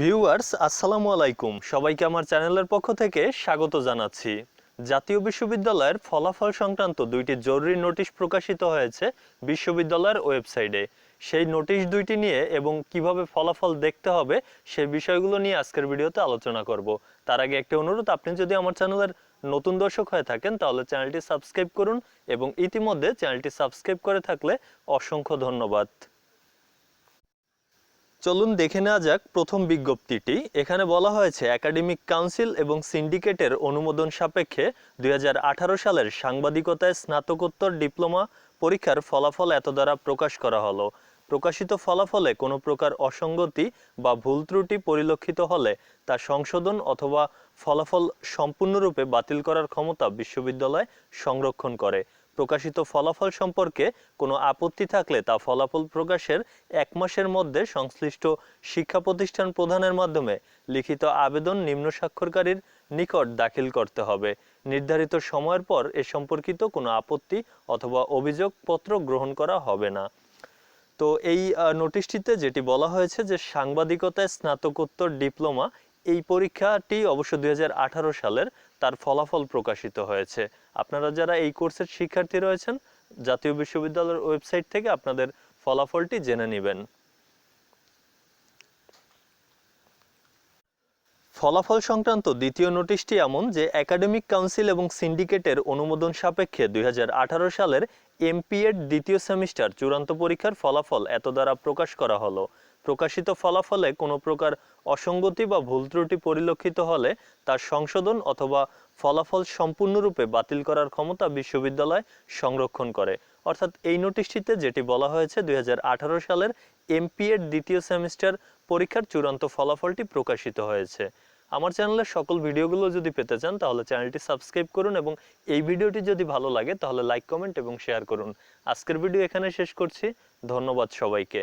Viewers, আসসালামু আলাইকুম। সবাইকে আমার চ্যানেলের পক্ষ থেকে স্বাগত জানাচ্ছি। জাতীয় বিশ্ববিদ্যালয়ের ফলাফল সংক্রান্ত দুইটি জরুরি নোটিশ প্রকাশিত হয়েছে বিশ্ববিদ্যালয়ের ওয়েবসাইটে। সেই নোটিশ দুইটি নিয়ে এবং কীভাবে ফলাফল দেখতে হবে সেই বিষয়গুলো নিয়ে আজকের ভিডিওতে আলোচনা করব। তার আগে একটি অনুরোধ, আপনি যদি আমার চ্যানেলের নতুন দর্শক হয়ে থাকেন, তাহলে চ্যানেলটি সাবস্ক্রাইব করুন এবং ইতিমধ্যে চ্যানেলটি সাবস্ক্রাইব করে থাকলে অসংখ্য ধন্যবাদ। চলুন দেখে নেওয়া যাক প্রথম বিজ্ঞপ্তিটি। এখানে বলা হয়েছে, একাডেমিক কাউন্সিল এবং সিন্ডিকেটের অনুমোদন সাপেক্ষে দুই হাজার আঠারো সালের সাংবাদিকতায় স্নাতকোত্তর ডিপ্লোমা পরীক্ষার ফলাফল এত দ্বারা প্রকাশ করা হলো। প্রকাশিত ফলাফলে কোনো প্রকার অসঙ্গতি বা ভুল ত্রুটি পরিলক্ষিত হলে তা সংশোধন অথবা ফলাফল সম্পূর্ণরূপে বাতিল করার ক্ষমতা বিশ্ববিদ্যালয় সংরক্ষণ করে। প্রকাশিত ফলাফল সম্পর্কে কোনো আপত্তি থাকলে তা ফলাফল প্রকাশের এক মাসের মধ্যে সংশ্লিষ্ট শিক্ষা প্রতিষ্ঠান প্রদানের মাধ্যমে লিখিত আবেদন নিম্ন স্বাক্ষরকারীর নিকট দাখিল করতে হবে। নির্ধারিত সময়ের পর এ সম্পর্কিত কোনো আপত্তি অথবা অভিযোগপত্র গ্রহণ করা হবে না। তো এই নোটিশটিতে যেটি বলা হয়েছে যে সাংবাদিকতায় স্নাতকোত্তর ডিপ্লোমা এই পরীক্ষাটি অবশ্য দুই হাজার আঠারো সালের তার ফলাফল প্রকাশিত হয়েছে। আপনারা যারা এই কোর্সের শিক্ষার্থী রয়েছেন, জাতীয় বিশ্ববিদ্যালয়ের ওয়েবসাইট থেকে আপনাদের ফলাফলটি জেনে নেবেন। ফলাফল সংক্রান্ত দ্বিতীয় নোটিশটি এমন যে, একাডেমিক কাউন্সিল এবং সিন্ডিকেটের অনুমোদন সাপেক্ষে দুই হাজার আঠারো সালের এমপিএড দ্বিতীয় সেমিস্টার চূড়ান্ত পরীক্ষার ফলাফল এত দ্বারা প্রকাশ করা হলো। প্রকাশিত ফলাফলে কোনো প্রকার অসঙ্গতি বা ভুল ত্রুটি পরিলক্ষিত হলে তার সংশোধন অথবা ফলাফল সম্পূর্ণরূপে বাতিল করার ক্ষমতা বিশ্ববিদ্যালয় সংরক্ষণ করে। অর্থাৎ এই নোটিশটিতে যেটি বলা হয়েছে, দুই হাজার আঠারো সালের এমপিএড দ্বিতীয় সেমিস্টার পরীক্ষার চূড়ান্ত ফলাফলটি প্রকাশিত হয়েছে। আমার চ্যানেলের সকল ভিডিওগুলো যদি পেতে চান, তাহলে চ্যানেলটি সাবস্ক্রাইব করুন এবং এই ভিডিওটি যদি ভালো লাগে, তাহলে লাইক, কমেন্ট এবং শেয়ার করুন। আজকের ভিডিও এখানে শেষ করছি। ধন্যবাদ সবাইকে।